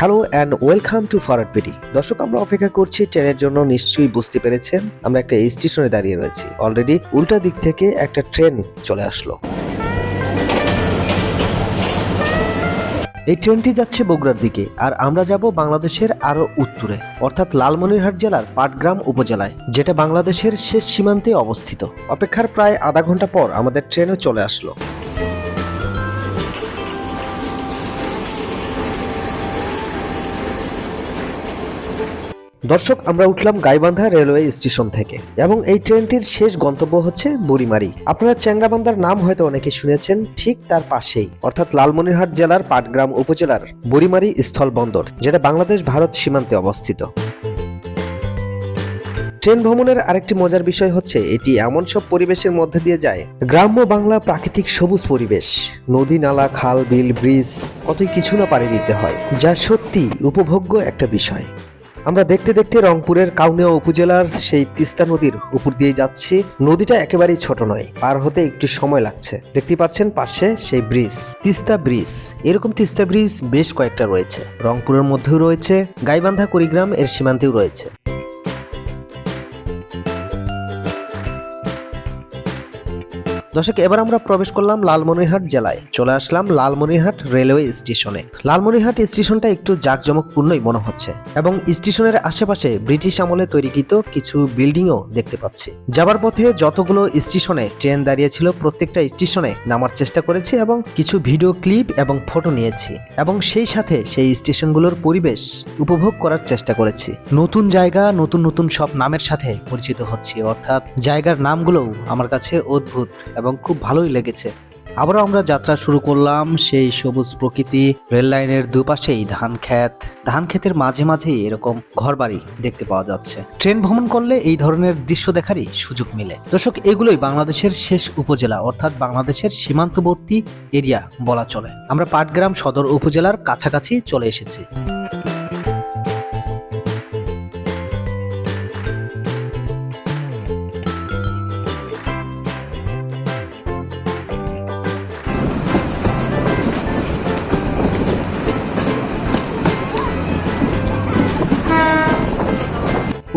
Hello and welcome to forward PD দর্শক, আমরা অপেক্ষা করছি ট্রেনের জন্য, নিশ্চয়ই বুঝতে পেরেছেন, আমরা একটা স্টেশনে দাঁড়িয়ে রয়েছি। অলরেডি উল্টা দিক থেকে একটা ট্রেন চলে আসলো। এই ট্রেনটি যাচ্ছে বগুড়ার দিকে, আর আমরা যাব বাংলাদেশের আরও উত্তরে, অর্থাৎ লালমনিরহাট জেলার পাটগ্রাম উপজেলায়, যেটা বাংলাদেশের শেষ সীমান্তে অবস্থিত। অপেক্ষার প্রায় আধা ঘণ্টা পর আমাদের ট্রেনও চলে আসলো। দর্শক, আমরা উঠলাম গাইবান্ধা রেলওয়ে স্টেশন থেকে এবং এই ট্রেনটির শেষ গন্তব্য হচ্ছে বুড়িমারি। আপনারা চ্যাংরাবান্ধার নাম হয়তো অনেকে শুনেছেন, ঠিক তার পাশেই, অর্থাৎ লালমনিরহাট জেলার পাটগ্রাম উপজেলার বুড়িমারি স্থল বন্দর, যেটা বাংলাদেশ ভারত সীমান্তে অবস্থিত। ট্রেন ভ্রমণের আরেকটি মজার বিষয় হচ্ছে, এটি এমন সব পরিবেশের মধ্যে দিয়ে যায়, গ্রাম্য বাংলা প্রাকৃতিক সবুজ পরিবেশ। নদী নালা, খাল, বিল, ব্রিজ, কতই কিছু না পাড়ি দিতে হয়, যা সত্যি উপভোগ্য একটা বিষয়। আমরা দেখতে দেখতে রংপুরের কাউনিয়া উপজেলার সেই তিস্তা নদীর উপর দিয়ে যাচ্ছি। নদীটা একেবারেই ছোট নয়, পার হতে একটু সময় লাগছে। দেখতে পাচ্ছেন পাশে সেই ব্রিজ, তিস্তা ব্রিজ। এরকম তিস্তা ব্রিজ বেশ কয়েকটা রয়েছে। রংপুরের মধ্যেও রয়েছে, গাইবান্ধা, কুড়িগ্রাম এর সীমান্তেও রয়েছে। দর্শক এবার আমরা প্রবেশ করলাম লালমনিরহাট জেলায়। চলে আসলাম লালমনিরহাট রেলওয়ে স্টেশনে। লালমনিরহাট স্টেশনটা একটু জাঁকজমকপূর্ণই মনে হচ্ছে এবং স্টেশনের আশেপাশে ব্রিটিশ আমলে তৈরিকৃত কিছু বিল্ডিংও দেখতে পাচ্ছি। যাবার পথে যতগুলো স্টেশনে ট্রেন দাঁড়িয়েছিল প্রত্যেকটা স্টেশনে নামার চেষ্টা করেছি এবং কিছু ভিডিও ক্লিপ এবং ফটো নিয়েছি এবং সেই সাথে সেই স্টেশনগুলোর পরিবেশ উপভোগ করার চেষ্টা করেছি। নতুন জায়গা, নতুন নতুন সব নামের সাথে পরিচিত হচ্ছি, অর্থাৎ জায়গার নামগুলোও আমার কাছে অদ্ভুত এবং খুব ভালোই লেগেছে। আবারও আমরা যাত্রা শুরু করলাম সেই সবুজ প্রকৃতি, রেল লাইনের দুপাশেই ধান ক্ষেত। ধান ক্ষেতের মাঝে মাঝেই এরকম ঘরবাড়ি দেখতে পাওয়া যাচ্ছে। ট্রেন ভ্রমণ করলে এই ধরনের দৃশ্য দেখারই সুযোগ মিলে। দর্শক, এগুলোই বাংলাদেশের শেষ উপজেলা, অর্থাৎ বাংলাদেশের সীমান্তবর্তী এরিয়া বলা চলে। আমরা পাটগ্রাম সদর উপজেলার কাছাকাছি চলে এসেছি।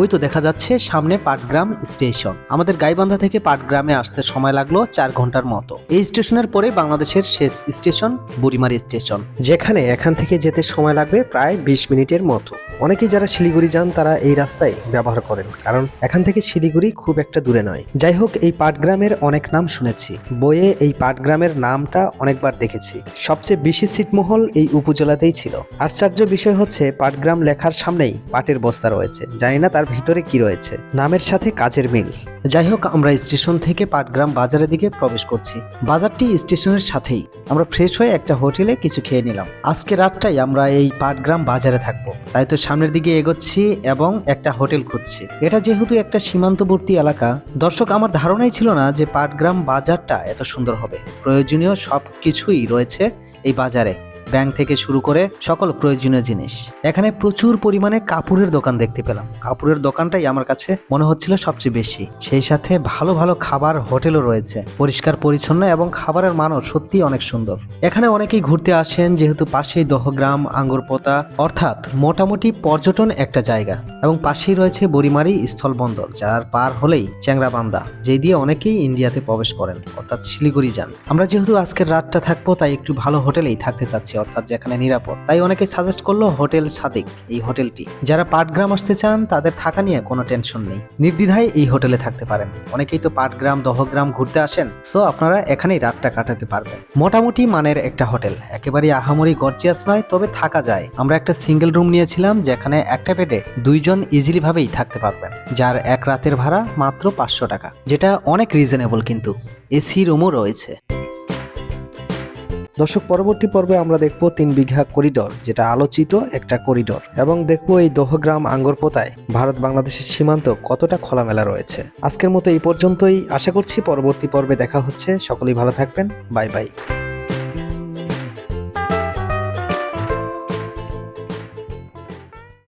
ওই তো দেখা যাচ্ছে সামনে পাটগ্রাম স্টেশন। আমাদের গাইবান্ধা থেকে পাটগ্রামে আসতে সময় লাগল চার ঘণ্টার মতো। এই স্টেশনের পরে বাংলাদেশের শেষ স্টেশন, বুড়িমারি স্টেশন। যেখানে এখান থেকে যেতে সময় লাগবে প্রায় বিশ মিনিটের মতো। অনেকেই যারা শিলিগুড়ি যান, তারা এই রাস্তায় ব্যবহার করেন। কারণ এখান থেকে শিলিগুড়ি খুব একটা দূরে নয়। যাই হোক, এই পাটগ্রামের অনেক নাম শুনেছি। বইয়ে এই পাটগ্রামের নামটা অনেকবার দেখেছি। সবচেয়ে বেশি সিটমহল এই উপজেলাতেই ছিল। আশ্চর্য বিষয় হচ্ছে, পাটগ্রাম লেখার সামনেই পাটের বস্তা রয়েছে। জানি না তার ভিতরে কি রয়েছে। নামের সাথে কাজের মিল। যাই হোক আমরা স্টেশন থেকে পাটগ্রাম বাজারের দিকে প্রবেশ করছি। বাজারটি স্টেশনের সাথেই। আমরা ফ্রেশ হয়ে একটা হোটেলে কিছু খেয়ে নিলাম। আজকে রাতটাই আমরা এই পাটগ্রাম বাজারে থাকব। তাই তো সামনের দিকে এগোচ্ছি এবং একটা হোটেল খুঁজছি। এটা যেহেতু একটা সীমান্তবর্তী এলাকা, দর্শক, আমার ধারণাই ছিল না যে পাটগ্রাম বাজারটা এত সুন্দর হবে। প্রয়োজনীয় সব কিছুই রয়েছে এই বাজারে। ব্যাংক থেকে শুরু করে সকল প্রয়োজনীয় জিনিস। এখানে প্রচুর পরিমাণে কাপড়ের দোকান দেখতে পেলাম। কাপড়ের দোকানটাই আমার কাছে মনে হচ্ছিল সবচেয়ে বেশি। সেই সাথে ভালো ভালো খাবার হোটেলও রয়েছে। পরিষ্কার, পরিচ্ছন্ন এবং খাবারের মানও সত্যি অনেক সুন্দর। এখানে অনেকেই ঘুরতে আসেন, যেহেতু পাশেই দহগ্রাম, আঙ্গুরপোতা, অর্থাৎ মোটামুটি পর্যটন একটা জায়গা। এবং পাশেই রয়েছে বরিমারি স্থলবন্দর, যার পার হলেই চ্যাংরাবান্দা, যেই দিয়ে অনেকেই ইন্ডিয়াতে প্রবেশ করেন, অর্থাৎ শিলিগুড়ি যান। আমরা যেহেতু আজকের রাতটা থাকব, তাই একটু ভালো হোটেলেই থাকতে চাচ্ছি অর্থাৎ যেখানে নিরাপদ। তাই অনেকে সাজেস্ট করল হোটেল সাদিক, এই হোটেলটি। যারা পাটগ্রাম আসতে চান, তাদের থাকা নিয়ে কোনো টেনশন নেই। নির্দ্বিধায় এই হোটেলে থাকতে পারেন। অনেকেই তো পাটগ্রাম, দহগ্রাম ঘুরতে আসেন সো আপনারা এখানেই রাতটা কাটাতে পারবেন। মোটামুটি মানের একটা হোটেল। একেবারে আহামরি গর্জিয়াস নয়, তবে থাকা যায়। আমরা একটা সিঙ্গেল রুম নিয়েছিলাম, যেখানে একটা বেডে দুইজন ইজিলি ভাবেই থাকতে পারবেন, যার এক রাতের ভাড়া মাত্র পাঁচশো টাকা, যেটা অনেক রিজনেবল কিন্তু। এসি রুমও রয়েছে। দর্শক, পরবর্তী পর্বে আমরা দেখব তিন বিঘা করিডর, যেটা আলোচিত একটা করিডর, এবং দেখব এই দহগ্রাম আঙ্গরপোতায় ভারত বাংলাদেশের সীমান্ত কতটা খোলামেলা রয়েছে। আজকের মতো এই পর্যন্তই। আশা করছি পরবর্তী পর্বে দেখা হচ্ছে। সকলেই ভালো থাকবেন। Bye bye.